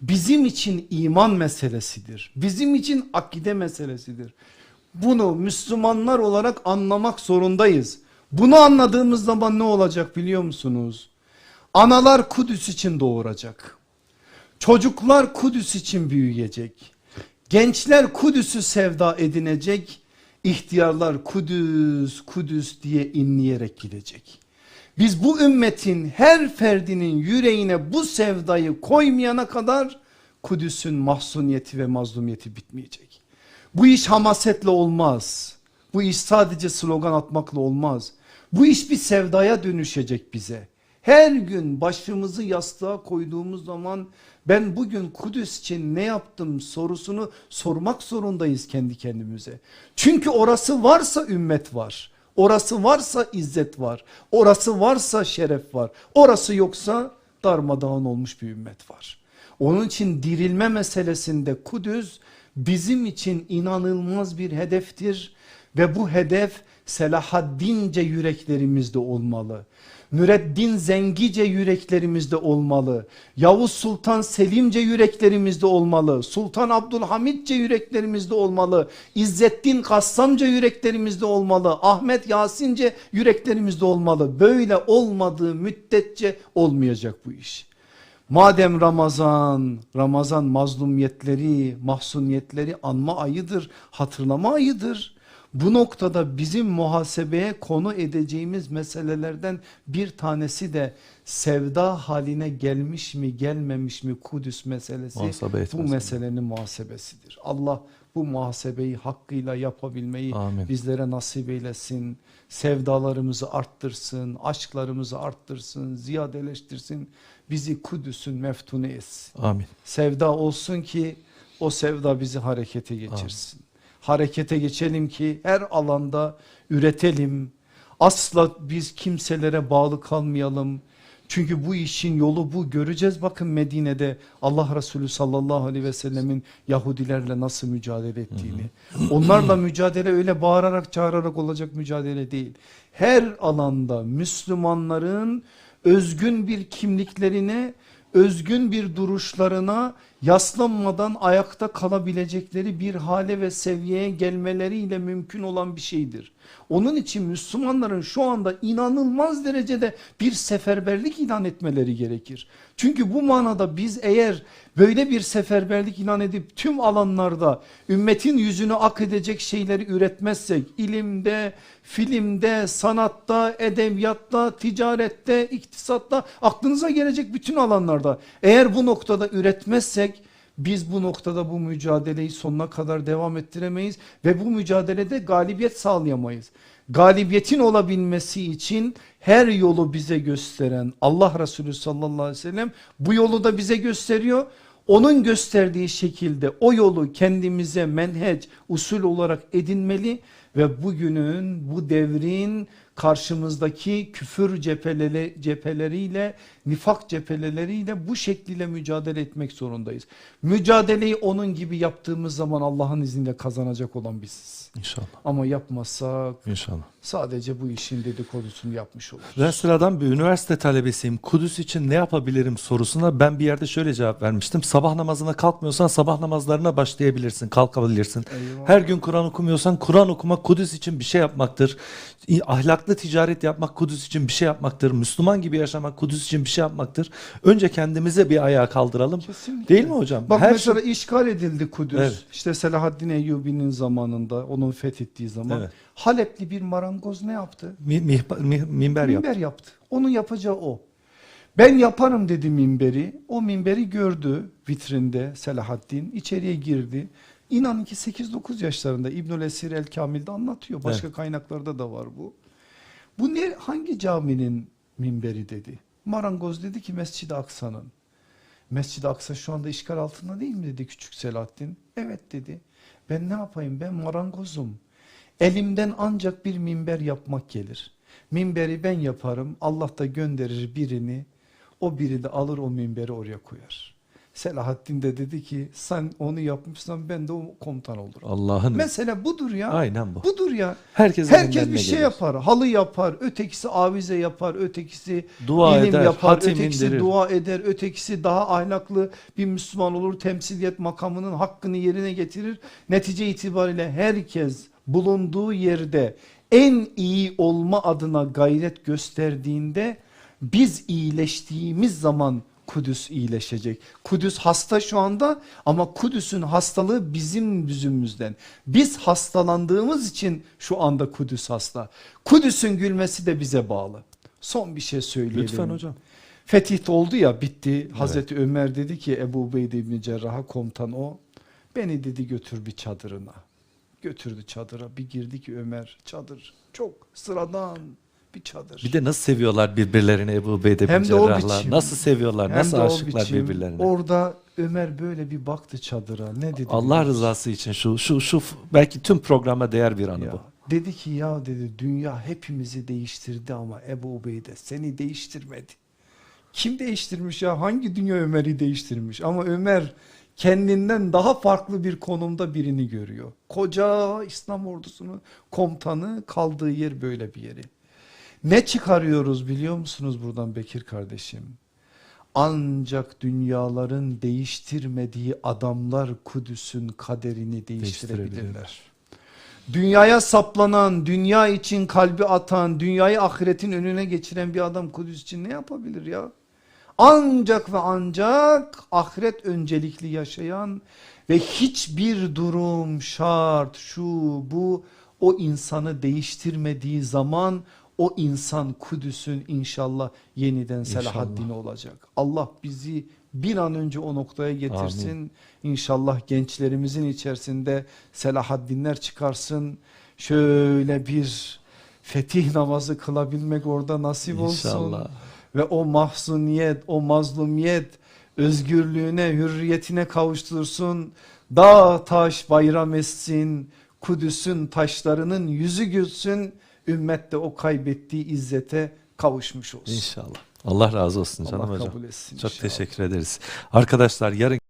bizim için iman meselesidir. Bizim için akide meselesidir. Bunu Müslümanlar olarak anlamak zorundayız. Bunu anladığımız zaman ne olacak biliyor musunuz? Analar Kudüs için doğuracak. Çocuklar Kudüs için büyüyecek. Gençler Kudüs'ü sevda edinecek. İhtiyarlar Kudüs Kudüs diye inleyerek gidecek. Biz bu ümmetin her ferdinin yüreğine bu sevdayı koymayana kadar Kudüs'ün mahzuniyeti ve mazlumiyeti bitmeyecek. Bu iş hamasetle olmaz. Bu iş sadece slogan atmakla olmaz. Bu iş bir sevdaya dönüşecek bize. Her gün başımızı yastığa koyduğumuz zaman ben bugün Kudüs için ne yaptım sorusunu sormak zorundayız kendi kendimize. Çünkü orası varsa ümmet var. Orası varsa izzet var. Orası varsa şeref var. Orası yoksa darmadağın olmuş bir ümmet var. Onun için dirilme meselesinde Kudüs bizim için inanılmaz bir hedeftir ve bu hedef Selahaddince yüreklerimizde olmalı. Müreddin Zengice yüreklerimizde olmalı. Yavuz Sultan Selimce yüreklerimizde olmalı. Sultan Abdülhamidce yüreklerimizde olmalı. İzzettin Kassamca yüreklerimizde olmalı. Ahmet Yasince yüreklerimizde olmalı. Böyle olmadığı müddetçe olmayacak bu iş. Madem Ramazan, Ramazan mazlumiyetleri, mahsuniyetleri anma ayıdır, hatırlama ayıdır. Bu noktada bizim muhasebeye konu edeceğimiz meselelerden bir tanesi de sevda haline gelmiş mi gelmemiş mi Kudüs meselesi Muhasebe bu meselenin muhasebesidir. Allah bu muhasebeyi hakkıyla yapabilmeyi Amin. bizlere nasip eylesin. Sevdalarımızı arttırsın, aşklarımızı arttırsın, ziyadeleştirsin. Bizi Kudüs'ün meftunu etsin. Amin. Sevda olsun ki o sevda bizi harekete geçirsin. Harekete geçelim ki her alanda üretelim. Asla biz kimselere bağlı kalmayalım. Çünkü bu işin yolu bu göreceğiz bakın Medine'de Allah Resulü sallallahu aleyhi ve sellemin Yahudilerle nasıl mücadele ettiğini. Onlarla mücadele öyle bağırarak çağırarak olacak mücadele değil. Her alanda Müslümanların özgün bir kimliklerine özgün bir duruşlarına yaslanmadan ayakta kalabilecekleri bir hale ve seviyeye gelmeleriyle mümkün olan bir şeydir. Onun için Müslümanların şu anda inanılmaz derecede bir seferberlik ilan etmeleri gerekir. Çünkü bu manada biz eğer böyle bir seferberlik ilan edip tüm alanlarda ümmetin yüzünü ak edecek şeyleri üretmezsek ilimde, filmde, sanatta, edebiyatta, ticarette, iktisatta aklınıza gelecek bütün alanlarda eğer bu noktada üretmezsek biz bu noktada bu mücadeleyi sonuna kadar devam ettiremeyiz ve bu mücadelede galibiyet sağlayamayız. Galibiyetin olabilmesi için her yolu bize gösteren Allah Resulü sallallahu aleyhi ve sellem bu yolu da bize gösteriyor. Onun gösterdiği şekilde o yolu kendimize menheç usul olarak edinmeli ve bugünün bu devrin karşımızdaki küfür cepheleri, cepheleriyle nifak cepheleriyle bu şekliyle mücadele etmek zorundayız. Mücadeleyi onun gibi yaptığımız zaman Allah'ın izniyle kazanacak olan biziz. İnşallah. Ama yapmazsak İnşallah. sadece bu işin dedikodusunu yapmış oluruz. Ben sıradan bir üniversite talebesiyim. Kudüs için ne yapabilirim sorusuna ben bir yerde şöyle cevap vermiştim. Sabah namazına kalkmıyorsan sabah namazlarına başlayabilirsin, kalkabilirsin. Eyvallah. Her gün Kur'an okumuyorsan Kur'an okumak Kudüs için bir şey yapmaktır. İ- Ahlaklı ticaret yapmak Kudüs için bir şey yapmaktır. Müslüman gibi yaşamak Kudüs için bir şey yapmaktır. Önce kendimize bir ayağa kaldıralım. Kesinlikle. Değil mi hocam? Bak Her mesela şey- işgal edildi Kudüs. Evet. İşte Selahaddin Eyyubi'nin zamanında onun fethettiği zaman Evet. Halepli bir marangoz ne yaptı? Mi- mihba- mi- minber minber yaptı. Onun yapacağı o. Ben yaparım dedi minberi. O minberi gördü vitrinde Selahaddin. içeriye girdi. İnanın ki 8-9 yaşlarında İbnül Esir El Kamil'de anlatıyor. Başka kaynaklarda da var bu. Bu ne hangi caminin minberi dedi. Marangoz dedi ki Mescid-i Aksa'nın. Mescid-i Aksa şu anda işgal altında değil mi dedi küçük Selahaddin. Evet dedi. Ben ne yapayım ben marangozum. Elimden ancak bir minber yapmak gelir. Minberi ben yaparım. Allah da gönderir birini. O biri de alır o minberi oraya koyar. Selahaddin de dedi ki sen onu yapmışsan ben de o komutan olurum. Allah'ın Mesele budur ya. aynen bu. Budur ya. Herkes Herkes bir şey gelir? yapar. Halı yapar, ötekisi avize yapar, ötekisi Dua ilim eder, yapar, ötekisi indirir. dua eder, ötekisi daha ahlaklı bir Müslüman olur, temsiliyet makamının hakkını yerine getirir. Netice itibariyle herkes bulunduğu yerde en iyi olma adına gayret gösterdiğinde biz iyileştiğimiz zaman Kudüs iyileşecek. Kudüs hasta şu anda ama Kudüs'ün hastalığı bizim yüzümüzden. Biz hastalandığımız için şu anda Kudüs hasta. Kudüs'ün gülmesi de bize bağlı. Son bir şey söyleyelim. Lütfen hocam. Fetih oldu ya bitti. Hazreti Ömer dedi ki Ebu Ubeyde İbni Cerrah'a komutan o. Beni dedi götür bir çadırına. Götürdü çadıra. Bir girdi ki Ömer çadır. Çok sıradan bir çadır. Bir de nasıl seviyorlar birbirlerini Ebu Beyde Hem bin Cerrahlar. biçim. Nasıl seviyorlar, Hem nasıl aşıklar biçim. birbirlerine. Orada Ömer böyle bir baktı çadıra. Ne dedi? Allah biliyor musun? rızası için şu şu şu belki tüm programa değer bir anı Ya, bu. dedi ki ya dedi dünya hepimizi değiştirdi ama Ebu Ubeyde seni değiştirmedi. Kim değiştirmiş ya? Hangi dünya Ömer'i değiştirmiş? Ama Ömer kendinden daha farklı bir konumda birini görüyor. Koca İslam ordusunun komutanı kaldığı yer böyle bir yeri. Ne çıkarıyoruz biliyor musunuz buradan Bekir kardeşim? Ancak dünyaların değiştirmediği adamlar Kudüs'ün kaderini değiştirebilirler. Dünyaya saplanan, dünya için kalbi atan, dünyayı ahiretin önüne geçiren bir adam Kudüs için ne yapabilir ya? Ancak ve ancak ahiret öncelikli yaşayan ve hiçbir durum, şart, şu, bu o insanı değiştirmediği zaman o insan Kudüs'ün inşallah yeniden. Selahaddin olacak. Allah bizi bir an önce o noktaya getirsin. İnşallah gençlerimizin içerisinde Selahaddinler çıkarsın. Şöyle bir fetih namazı kılabilmek orada nasip olsun. İnşallah. Ve o mahzuniyet, o mazlumiyet özgürlüğüne, hürriyetine kavuştursun. Dağ taş bayram etsin. Kudüs'ün taşlarının yüzü gülsün. Ümmet de o kaybettiği izzete kavuşmuş olsun. İnşallah. Allah razı olsun canım Allah hocam. kabul etsin Çok inşallah. teşekkür ederiz. Arkadaşlar yarın